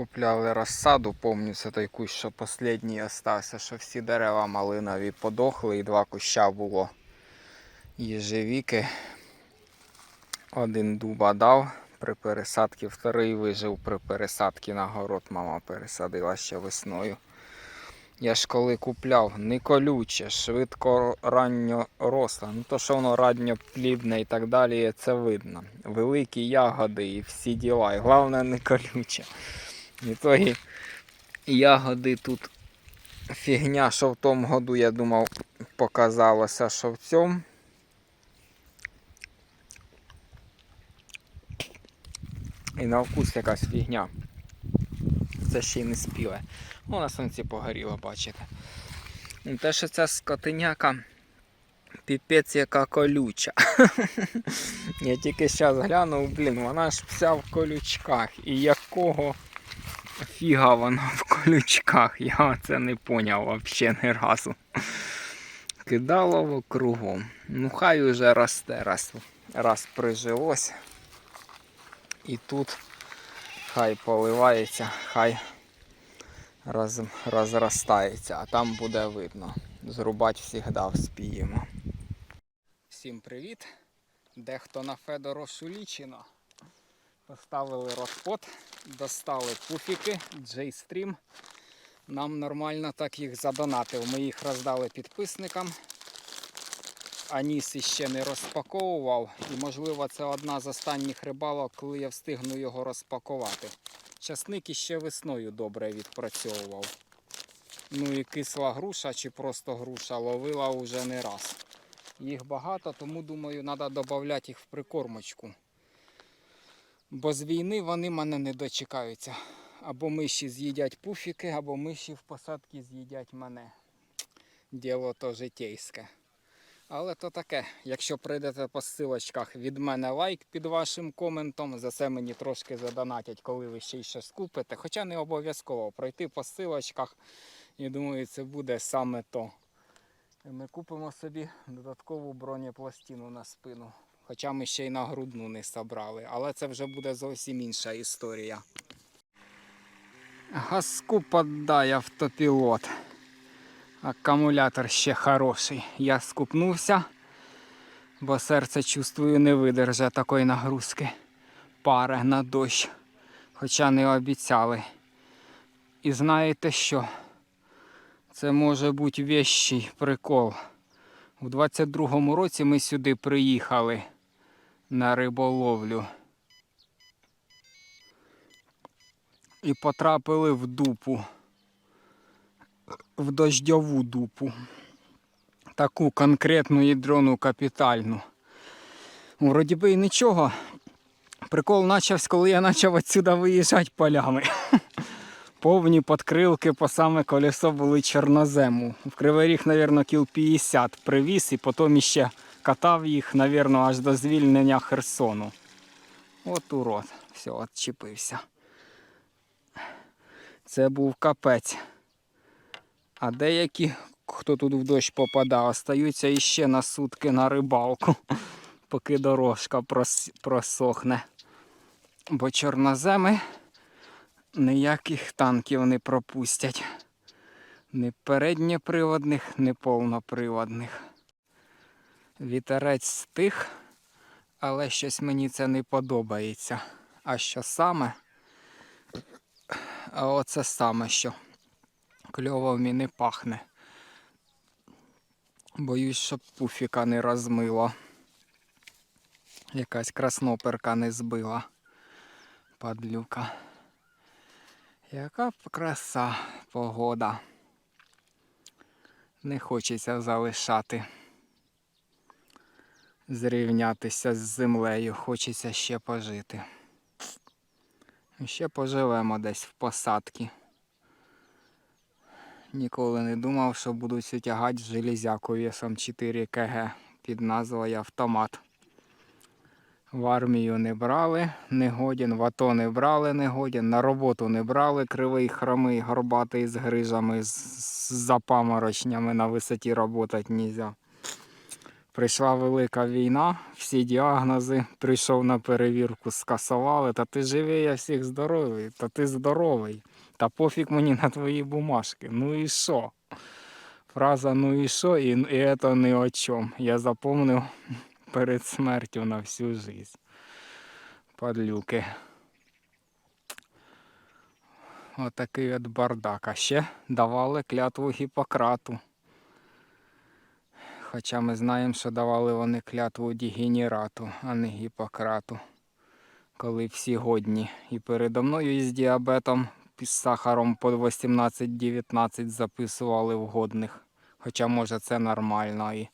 Купляли розсаду, помню, той кущ, що останній остався, що всі дерева малинові подохли і два куща було єжевіки. Один дуба дав при пересадці, вторий вижив при пересадці на город. Мама пересадила ще весною. Я ж коли купляв, не колюче, швидко ранньо росле. Ну то, що воно ранньоплідне і так далі, це видно. Великі ягоди і всі діла. І головне не колюче. І то ягоди тут фігня, що в тому году, я думав, показалося, що в цьому. І на вкус якась фігня. Це ще й не спіле. О, на сонці погоріло, бачите. Ну, Те, що ця скотиняка піпець яка колюча. Я тільки зараз глянув, блін, вона ж вся в колючках. І якого фіга вона в колючках? Я це не поняв взагалі ні разу. Кидало кругом. Ну хай уже росте, раз, раз прижилось. І тут хай поливається, хай роз, розростається, а там буде видно. Зрубати завжди вспіємо. Всім привіт! Дехто на Федоро Шулічино. Поставили розпот, достали пуфіки, J-Stream. Нам нормально так їх задонатив. Ми їх роздали підписникам. Аніс іще не розпаковував. І можливо це одна з останніх рибалок, коли я встигну його розпакувати. Часник іще весною добре відпрацьовував. Ну і кисла груша чи просто груша ловила уже не раз. Їх багато, тому думаю, треба додати їх в прикормочку. Бо з війни вони мене не дочекаються. Або миші з'їдять пуфіки, або миші в посадці з'їдять мене. Діло то житейське. Але то таке, якщо прийдете по ссылочках від мене лайк під вашим коментом, за це мені трошки задонатять, коли ви ще й щось купите. Хоча не обов'язково пройти по ссылочках. І думаю, це буде саме то. Ми купимо собі додаткову бронепластину на спину. Хоча ми ще й на грудну не собрали. Але це вже буде зовсім інша історія. Газку поддай автопілот. Акумулятор ще хороший. Я скупнувся, бо серце чувствую не видержа такої нагрузки. Пари на дощ. Хоча не обіцяли. І знаєте що? Це може бути вещий прикол. У 22-му році ми сюди приїхали на риболовлю. І потрапили в дупу в дождьову дупу. Таку конкретну ядрону капітальну. Вроді би і нічого. Прикол почався, коли я почав відсюди виїжджати полями. Повні подкрилки по саме колесо були чорнозему. В Кривий Ріг, мабуть, кіл 50 привіз і потім іще катав їх, мабуть, аж до звільнення Херсону. От урод. Все, відчепився. Це був капець. А деякі, хто тут в дощ попадав, остаються іще на сутки на рибалку, поки дорожка просохне. Бо чорноземи ніяких танків не пропустять. Ні передньоприводних, ні повноприводних. Вітерець стих, але щось мені це не подобається. А що саме? А оце саме що кльово мені не пахне. Боюсь, щоб пуфіка не розмило. Якась красноперка не збила. Падлюка. Яка краса погода. Не хочеться залишати. Зрівнятися з землею, хочеться ще пожити. Ще поживемо десь в посадці. Ніколи не думав, що будуть тягати железяку весом 4 кг під назвою автомат. В армію не брали, не годен, в АТО не брали, не годен, на роботу не брали, кривий, хромий, горбатий з грижами, з, з запаморочнями на висоті працювати не можна. Прийшла велика війна, всі діагнози, прийшов на перевірку, скасували. Та ти живий, я всіх здоровий, та ти здоровий. Та пофіг мені на твої бумажки. Ну і що? Фраза ну і що, і, і це ні о чому. Я запомнив перед смертю на всю жизнь. Падлюки. Отакий от бардак. А ще давали клятву Гіппократу. Хоча ми знаємо, що давали вони клятву Дігенерату, а не Гіппократу. Коли всі годні. І передо мною із діабетом з сахаром по 18-19 записували в годних. Хоча може це нормально. І,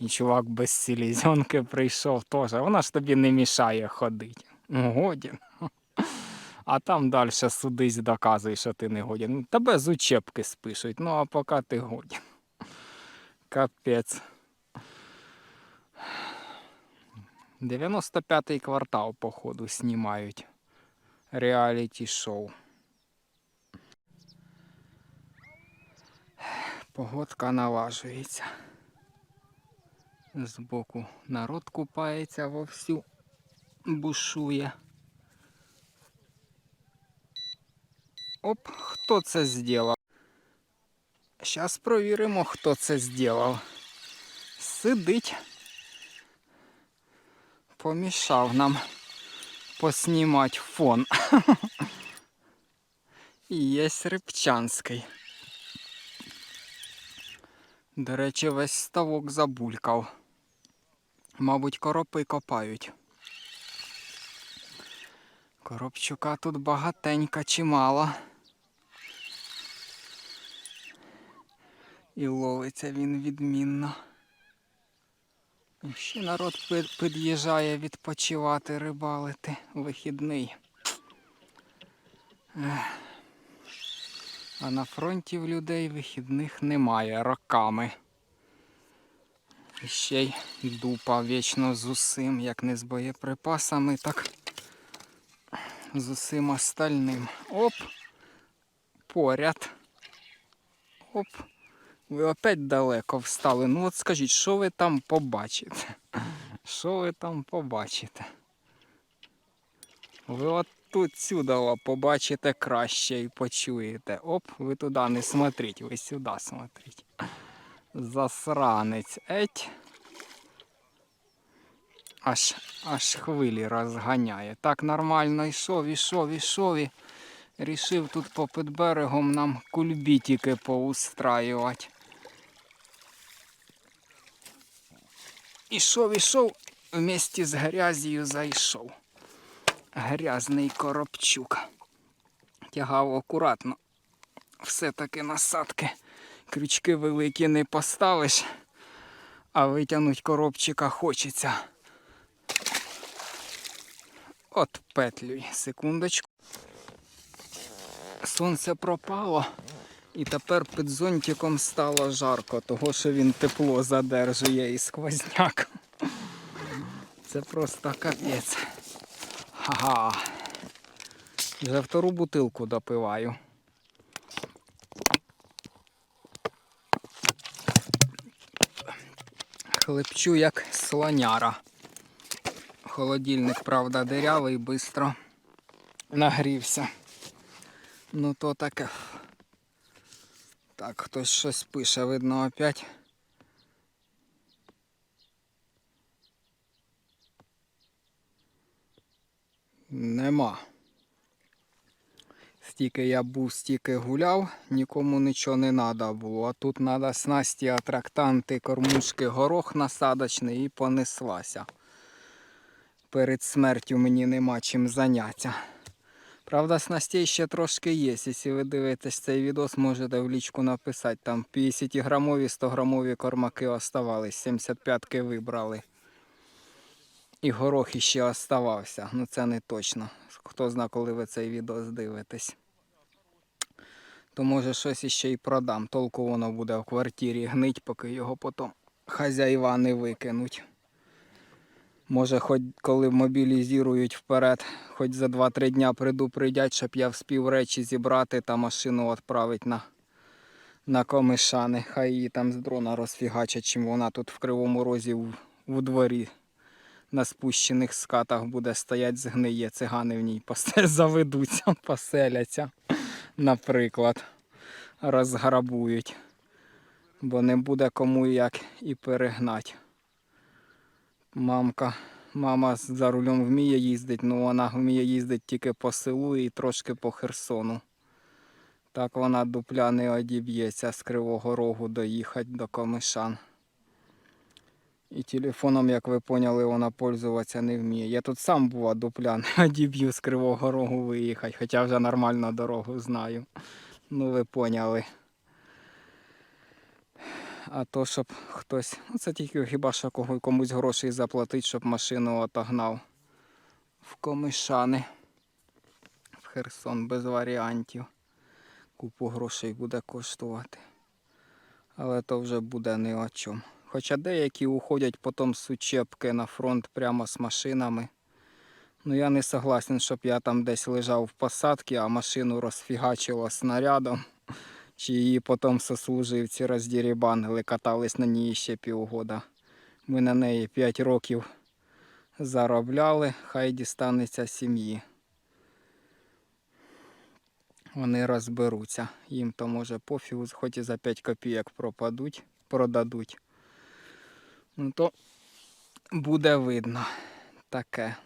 і чувак без селезенки прийшов теж. Вона ж тобі не мішає ходити. Ну, Годін. А там далі судись доказує, що ти не годен. Тебе з учебки спишуть, ну а поки ти годен. Капець. 95-й квартал, походу, знімають. Реаліті шоу. Погодка налажується. Збоку народ купається вовсю, бушує. Оп, хто це зробив? Зараз провіримо, хто це зробив. Сидить. Помішав нам поснімати фон. І є Рибчанський. До речі, весь ставок забулькав. Мабуть, коропи копають. Коробчука тут багатенька чимало. І ловиться він відмінно. Ще народ під'їжджає відпочивати, рибалити. Вихідний. А на фронті в людей вихідних немає роками. І ще й дупа вічно з усім, як не з боєприпасами, так з усім остальним. Оп! Поряд. Оп. Ви опять далеко встали. Ну от скажіть, що ви там побачите? Що ви там побачите? Ви от тут сюди побачите краще і почуєте. Оп, ви туди не смотрите, ви сюди смотрите. Засранець. Еть. Аж, аж хвилі розганяє. Так нормально йшов, ішов, ішов і рішив тут попід берегом нам кульбітики поустраювати. Ішов, ішов, вместе з грязію зайшов. Грязний коробчук. Тягав акуратно. Все-таки насадки. Крючки великі не поставиш, а витягнуть коробчика хочеться. От петлюй, секундочку. Сонце пропало, і тепер під зонтиком стало жарко, того що він тепло задержує і сквозняк. Це просто капець. Ага. Вже втору бутилку допиваю. Хлебчу як слоняра. Холодильник, правда, дирявий, швидко нагрівся. Ну то таке. Так, хтось щось пише, видно опять. Нема. Стільки я був, стільки гуляв, нікому нічого не треба було. А тут треба снасті, атрактанти, кормушки, горох насадочний і понеслася. Перед смертю мені нема чим зайнятися. Правда, снастей ще трошки є. Якщо ви дивитесь цей відос, можете в лічку написати. Там 50 грамові, 100 грамові кормаки оставались, 75-ки вибрали. І горох іще оставався. Ну це не точно. Хто зна, коли ви цей відос дивитесь. То може щось іще й продам. Толку воно буде в квартирі гнить, поки його потім хазяїва не викинуть. Може, хоч коли мобілізують вперед, хоч за 2-3 дня предупредять, щоб я вспів речі зібрати та машину відправити на, на комишани. Хай її там з дрона розфігачать, чим вона тут в кривому розі в, в дворі на спущених скатах буде стоять, згниє, цигани в ній заведуться, поселяться, наприклад, розграбують. Бо не буде кому як і перегнати. Мамка, мама за рулем вміє їздити, але вона вміє їздити тільки по селу і трошки по Херсону. Так вона дупля не одіб'ється з Кривого Рогу доїхати до Комишан. І телефоном, як ви поняли, вона пользуватися не вміє. Я тут сам був, а дупля не одіб'ю з Кривого Рогу виїхати, хоча вже нормально дорогу знаю. Ну ви поняли. А то, щоб хтось. Ну це тільки хіба що комусь грошей заплатить, щоб машину отогнав. В комишани. В Херсон без варіантів. Купу грошей буде коштувати. Але то вже буде не о чому. Хоча деякі уходять потім з учебки на фронт прямо з машинами. Ну я не согласен, щоб я там десь лежав в посадці, а машину розфігачило снарядом. Чи її потім сослуживці роздірібанили, катались на ній ще півгода. Ми на неї 5 років заробляли, хай дістанеться сім'ї. Вони розберуться. Їм то може пофігу, хоч і за 5 копійок пропадуть, продадуть. Ну то буде видно таке.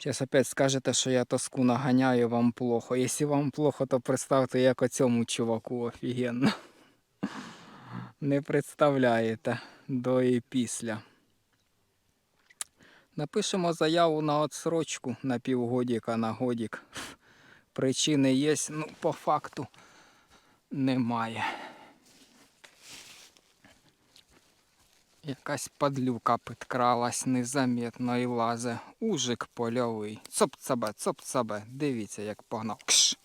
Зараз опять скажете, що я тоску наганяю, вам плохо. Якщо вам плохо, то представте, як оцьому чуваку офігенно. Не представляєте до і після. Напишемо заяву на отсрочку на півгодіка на годік. Причини є, ну по факту немає. Якась падлюка підкралась незаметно і лазе. Ужик польовий. Цоп цабе, цоп цабе. Дивіться, як погнав. Кш.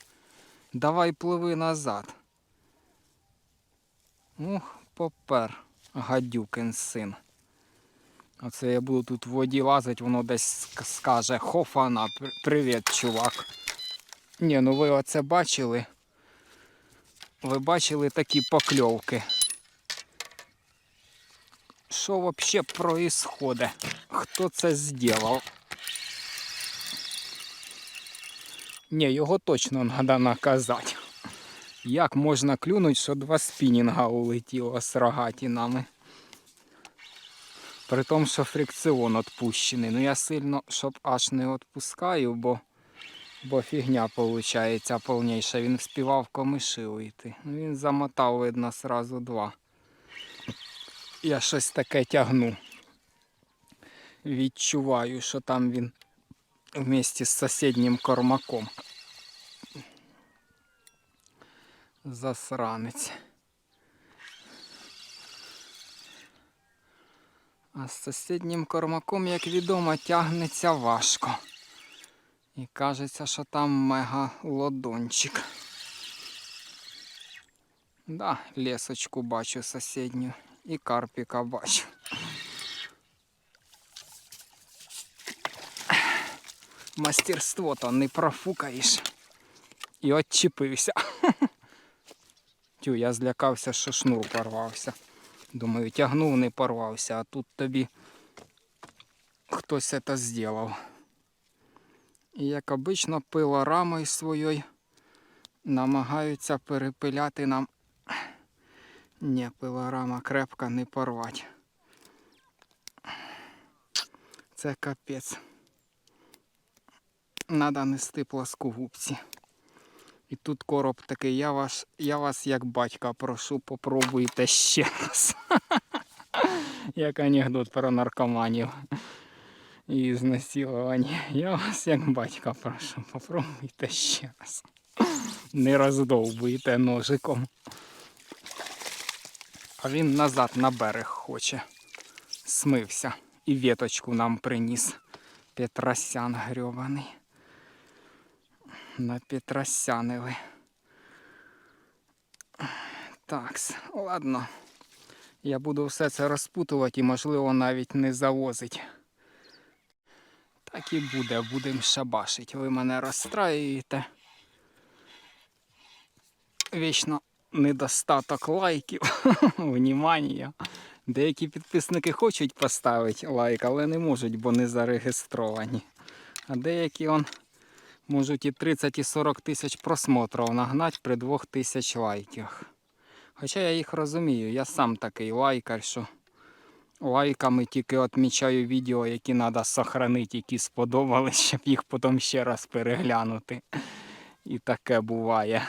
Давай пливи назад. Ух, попер. Гадюкин син. Оце я буду тут в воді лазити, воно десь скаже Хофана, пр- привіт, чувак. Ні, ну ви оце бачили. Ви бачили такі покльовки. Що вообще происходит? Хто це зробив? Ні, його точно треба наказати. Як можна клюнути, що два спінінга улетіло з рогатінами? При тому, що фрикціон відпущений. Ну я сильно, щоб аж не відпускаю, бо, бо фігня виходить повніша. Він вспівав комиши уйти. Ну, Він замотав, видно, сразу два. Я щось таке тягну. Відчуваю, що там він вместе з сусіднім кормаком. Засранець. А з сусіднім кормаком, як відомо, тягнеться важко. І кажеться, що там мега лодончик. Да, лесочку бачу сусідню. І карпіка бачу. Мастерство то не профукаєш. І отчепився. Тю, я злякався, що шнур порвався. Думаю, тягнув, не порвався, а тут тобі хтось це зробив. І як обично пилорамою своєю намагаються перепиляти нам. Ні, пилорама крепко не порвать. Це капець. Надо нести пласкогубці. І тут короб такий, я вас, я вас як батька прошу, попробуйте ще раз. Як анекдот про наркоманів і знасилування. Я вас як батька прошу, попробуйте ще раз. Не роздовбуйте ножиком. А він назад на берег хоче. Смився. І веточку нам приніс. Петросян грьобаний. На Петросянили. Такс, ладно. Я буду все це розпутувати і, можливо, навіть не завозить. Так і буде, будемо шабашить. Ви мене розстраюєте. вічно недостаток лайків, внімання. Деякі підписники хочуть поставити лайк, але не можуть, бо не зареєстровані. А деякі он можуть і 30 і 40 тисяч просмотрів нагнати при 2 тисяч лайках. Хоча я їх розумію, я сам такий лайкар, що лайками тільки відмічаю відео, які треба сохранити, які сподобались, щоб їх потім ще раз переглянути. І таке буває.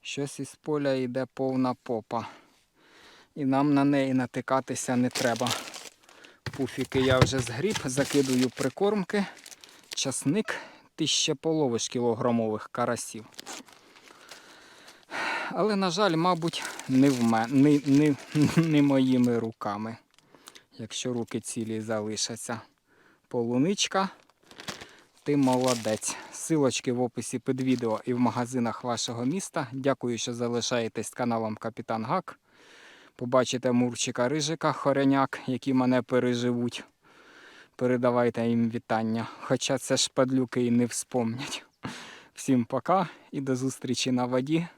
Щось із поля йде повна попа. І нам на неї натикатися не треба. Пуфіки я вже згріб, закидую прикормки, часник, тисяча половиш кілограмових карасів. Але, на жаль, мабуть, не, в ме... не, не, не моїми руками, якщо руки цілі залишаться. Полуничка, ти молодець. Силочки в описі під відео і в магазинах вашого міста. Дякую, що залишаєтесь каналом Капітан Гак. Побачите Мурчика Рижика, хореняк, які мене переживуть. Передавайте їм вітання. Хоча це ж падлюки і не вспомнять. Всім пока і до зустрічі на воді.